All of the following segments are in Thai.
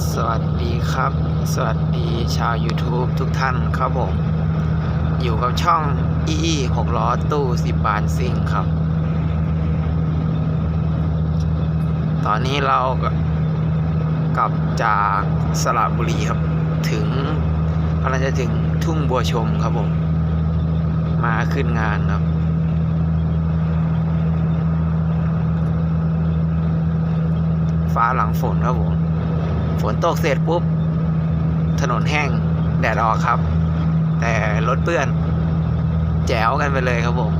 สวัสดีครับ สวัสดีชาว YouTube ทุกท่านครับผม อยู่กับช่อง EE 6ล้อตู้10บานซิ่งครับ ตอนนี้เราก็กลับจากสระบุรีครับ ถึงกำลังจะถึงทุ่งบัวชมครับผม มาขึ้นงานครับฟ้าหลังฝนครับผม ฝนตกเสร็จปุ๊บ ถนนแห้งแดดออกครับ แต่รถเปื้อน แจ๋วกันไปเลยครับผม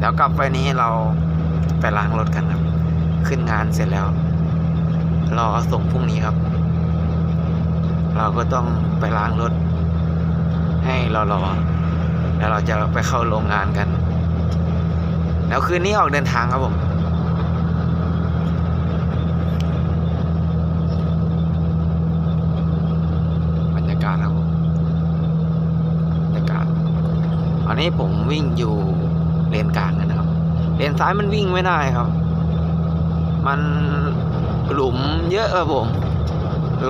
แล้วกลับไปนี้เราไปล้างรถกันครับ ขึ้นงานเสร็จแล้วรอส่งพรุ่งนี้ครับ เราก็ต้องไปล้างรถ ให้รอรอแล้วเราจะไปเข้าโรงงานกัน แล้วคืนนี้ออกเดินทางครับผม บรรยากาศครับผมบรรยากาศ อนนี้ผมวิ่งอยู่เลนกลางนะครับ เลนซ้ายมันวิ่งไม่ได้ครับ มันหลุมเยอะครับผม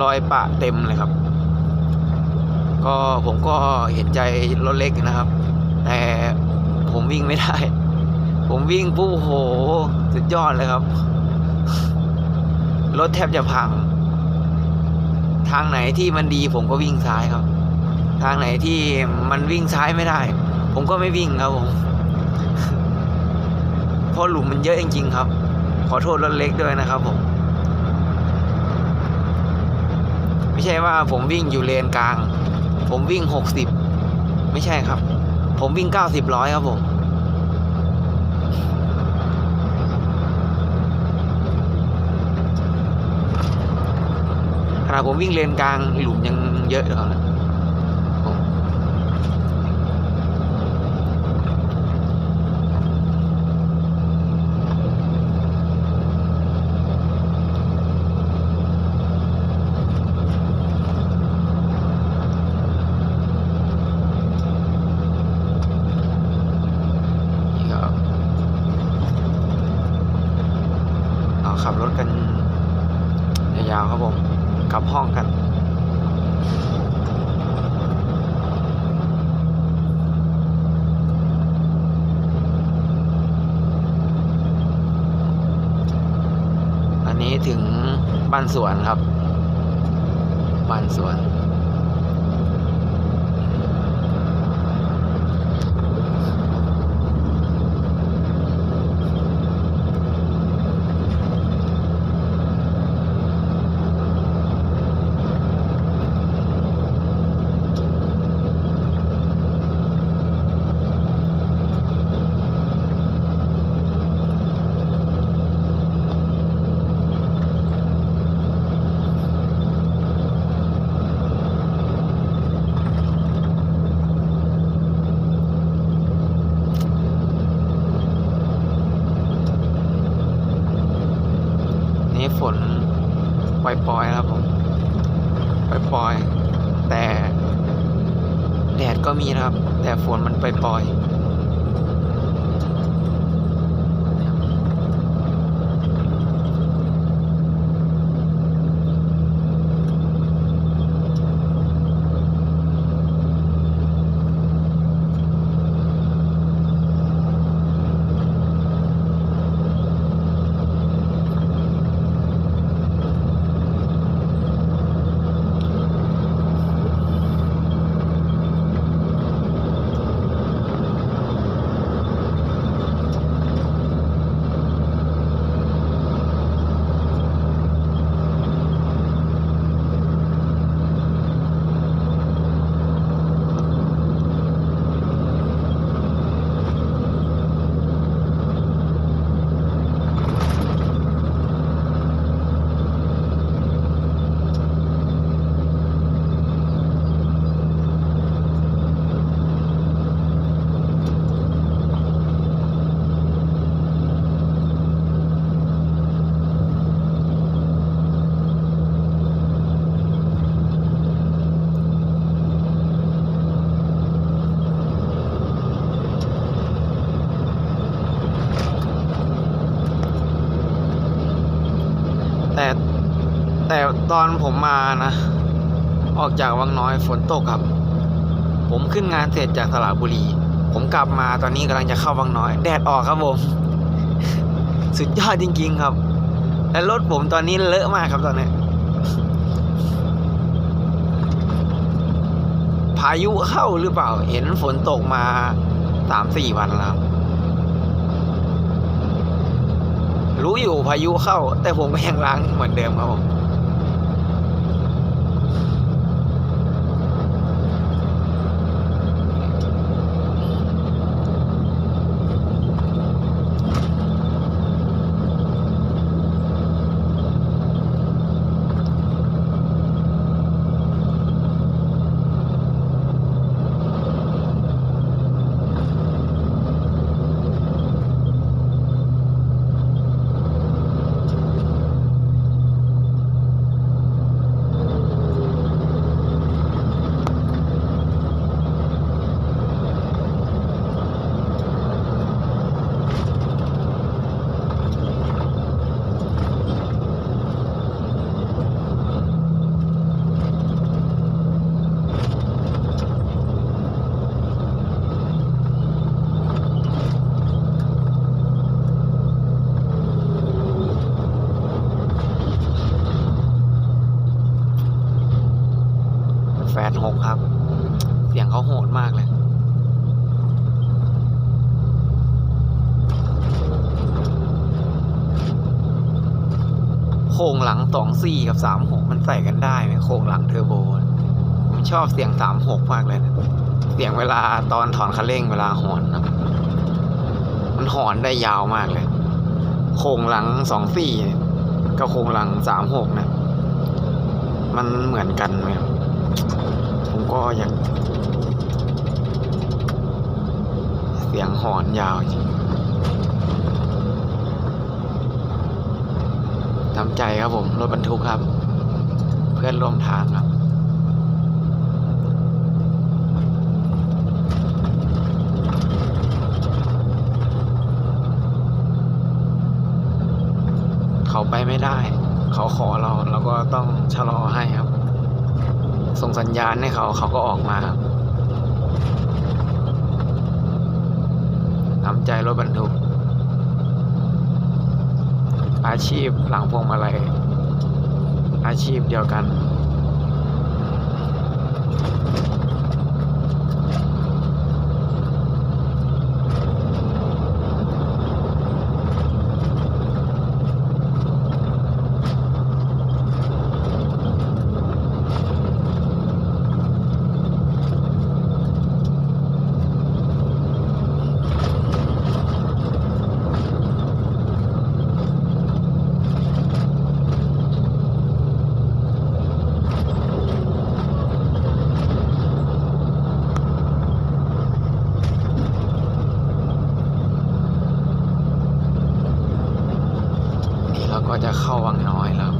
รอยปะเต็มเลยครับ ก็ผมก็เห็นใจรถเล็กนะครับ แต่ผมวิ่งไม่ได้ ผมวิ่งปุ๊บโหสุดยอดเลยครับ รถแทบจะพัง ทางไหนที่มันดีผมก็วิ่งซ้ายครับ ทางไหนที่มันวิ่งซ้ายไม่ได้ ผมก็ไม่วิ่งครับผมเพราะหลุมมันเยอะจริงๆครับ ขอโทษรถเล็กด้วยนะครับผม ไม่ใช่ว่าผมวิ่งอยู่เลนกลาง ผมวิ่งหกสิบไม่ใช่ครับ ผมวิ่งเก้าสิบร้อยครับผมขณะผมวิ่งเลนกลางหลุมยังเยอะเลยครับนะผมนี่ครับเรา ขับรถกันยาวๆครับผมกลับห้องกัน อันนี้ถึงบ้านสวนครับ บ้านสวน นี่ฝนปล่อยๆครับผมปล่อยๆแต่แดดก็มีนะครับ แต่ฝนมันปล่อย แต่แต่ตอนผมมานะ ออกจากวังน้อยฝนตกครับ ผมขึ้นงานเสร็จจากสระบุรี ผมกลับมาตอนนี้กำลังจะเข้าวังน้อย แดดออกครับผม สุดยอดจริง ๆ ครับ และรถผมตอนนี้เลอะมากครับตอนนี้พายุเข้าหรือเปล่า เห็นฝนตกมาสามสี่วันแล้วค รู้อยู่พายุเข้า แต่ผมก็ยังล้างเหมือนเดิมครับผม แฟนหกครับ เสียงเขาโหดมากเลย โครงหลังสองสี่กับสามหกมันใส่กันได้ไหมโครงหลังเทอร์โบผมชอบเสียงสามหกมากเลยนะเสียงเวลาตอนถอนคันเร่งเวลาหอนนะมันหอนได้ยาวมากเลย โครงหลังสองสี่กับโครงหลังสามหกนะมันเหมือนกันไหมผมก็ยัง เสียงหอนยาวจริง ทำใจครับผม รถบรรทุกครับ เพื่อนร่วมทางครับ เขาไปไม่ได้ เขาขอเราเราก็ต้องชะลอให้ครับ ส่งสัญญาณให้เขาเขาก็ออกมาครับน้ำใจรถบรรทุก อาชีพหลังพวงมาลัยอาชีพเดียวกัน จะเข้าวังน้อยแล้ว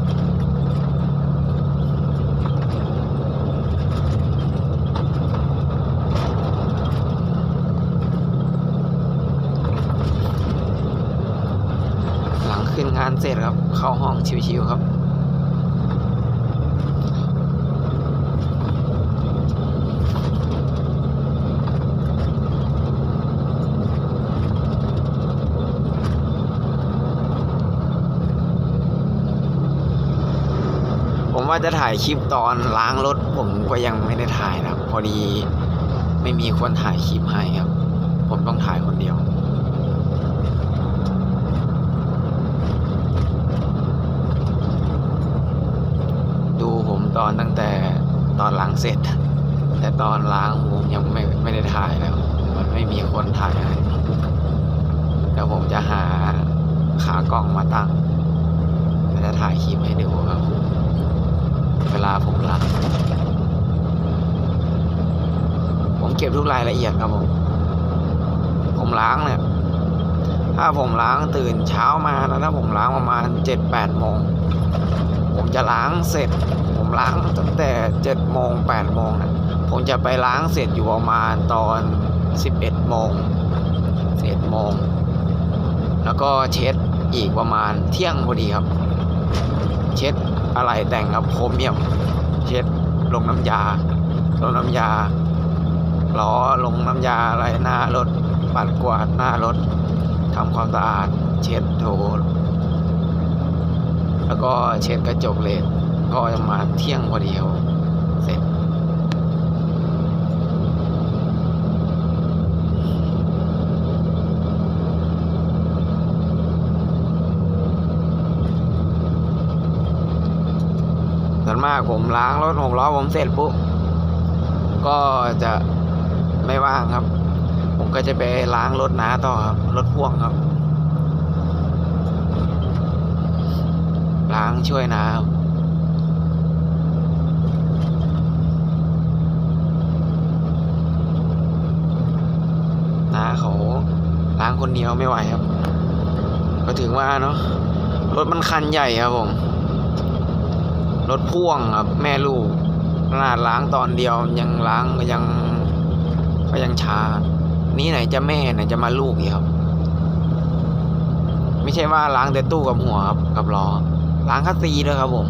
หลังขึ้นงานเสร็จครับ เข้าห้องชิวๆครับ ว่าจะถ่ายคลิปตอนล้างรถผมก็ยังไม่ได้ถ่ายนะครับ พอดีไม่มีคนถ่ายคลิปให้ครับ ผมต้องถ่ายคนเดียวดูผมตอนตั้งแต่ตอนล้างเสร็จ แต่ตอนล้างผมยังไม่ไม่ได้ถ่ายแล้ว มันไม่มีคนถ่ายให้เดี๋ยวผมจะหาขากล้องมาตั้งแล้วจะถ่ายคลิปให้ดูครับ เวลาผมล้างผมเก็บทุกรายละเอียดครับผม ผมล้างเนี่ย ถ้าผมล้างตื่นเช้ามาแล้วถ้าผมล้างประมาณเจ็ดแปดโมง ผมจะล้างเสร็จ ผมล้างตั้งแต่เจ็ดโมงแปดโมงนะผมจะไปล้างเสร็จอยู่ประมาณตอนสิบเอ็ดโมงสิบเอ็ดโมง แล้วก็เช็ดอีกประมาณเที่ยงพอดีครับ เช็ดอะไรแต่งครับโครเมียม เช็ดลงน้ำยา ลงน้ำยาล้อลงน้ำยาอะไรหน้ารถปัดกวาดหน้ารถทำความสะอาด เช็ดโถแล้วก็เช็ดกระจกเลนก็ประมาณเที่ยงพอดีเสร็จ มากผมล้างรถหกล้อผมเสร็จปุ๊บก็จะไม่ว่างครับ ผมก็จะไปล้างรถน้าต่อครับรถพ่วงครับ ล้างช่วยน้าครับน้าเขาล้างคนเดียวไม่ไหวครับ ก็ถึงว่าเนาะรถมันคันใหญ่ครับผม รถพ่วงครับแม่ลูกขนาดล้างตอนเดียวยังล้างก็ยังก็ยังช้า นี่ไหนจะแม่ไหนจะมาลูกอีกครับ ไม่ใช่ว่าล้างแต่ตู้กับหัวครับกับล้อล้างคัสซีด้วยครับผม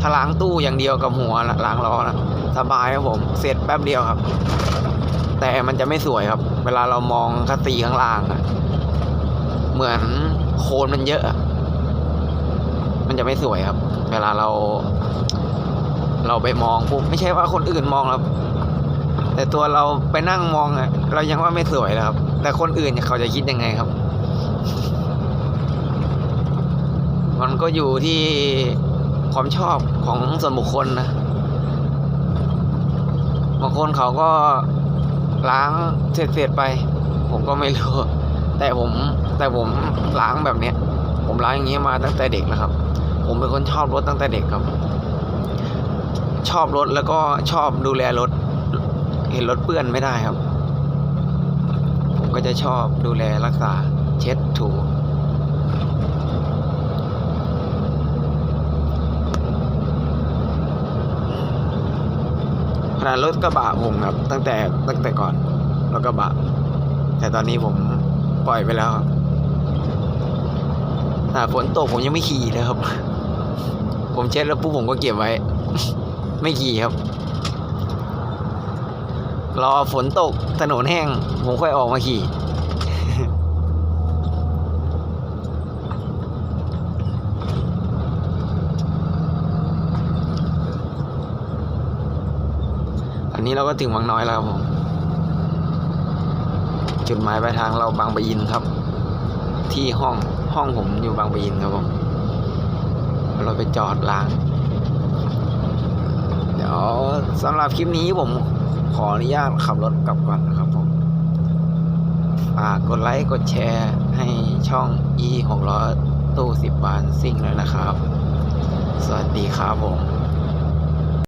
ถ้าล้างตู้อย่างเดียวกับหัวล้างล้อนะสบายครับผม เสร็จแป๊บเดียวครับ แต่มันจะไม่สวยครับ เวลาเรามองคัสซีข้างล่างอะเหมือนโคลนมันเยอะ มันจะไม่สวยครับ เวลาเรา เราไปมองปุ๊บไม่ใช่ว่าคนอื่นมองครับ แต่ตัวเราไปนั่งมองอะเรายังว่าไม่สวยแล้วครับ แต่คนอื่นเขาจะคิดยังไงครับ มันก็อยู่ที่ความชอบของส่วนบุคคลนะบางคนเขาก็ล้างเสร็จๆไป ผมก็ไม่รู้ แต่ผมแต่ผมล้างแบบเนี้ย ผมล้างอย่างนี้มาตั้งแต่เด็กนะครับ ผมเป็นคนชอบรถตั้งแต่เด็กครับ ชอบรถแล้วก็ชอบดูแลรถ เห็นรถเปื้อนไม่ได้ครับ ผมก็จะชอบดูแลรักษา เช็ดถูขนาดรถกระบะผมครับ ตั้งแต่ตั้งแต่ก่อนรถกระบะ แต่ตอนนี้ผมปล่อยไปแล้วครับถ้าฝนตกผมยังไม่ขี่เลยครับ ผมเช็ดแล้วปุ๊บผมก็เก็บไว้ ไม่ขี่ครับ รอฝนตกถนนแห้ง ผมค่อยออกมาขี่ อันนี้เราก็ถึงวังน้อยแล้วครับผม จุดหมายปลายทางเราบางปะอินครับ ที่ห้องห้องผมอยู่บางปะอินครับผม เราไปจอดล้าง เดี๋ยวสำหรับคลิปนี้ผมขออนุญาตขับรถกลับก่อนนะครับผมฝากกดไลค์กดแชร์ให้ช่อง e 6 0 0ตู้10บานซิ่งเลยนะครับ สวัสดีครับผม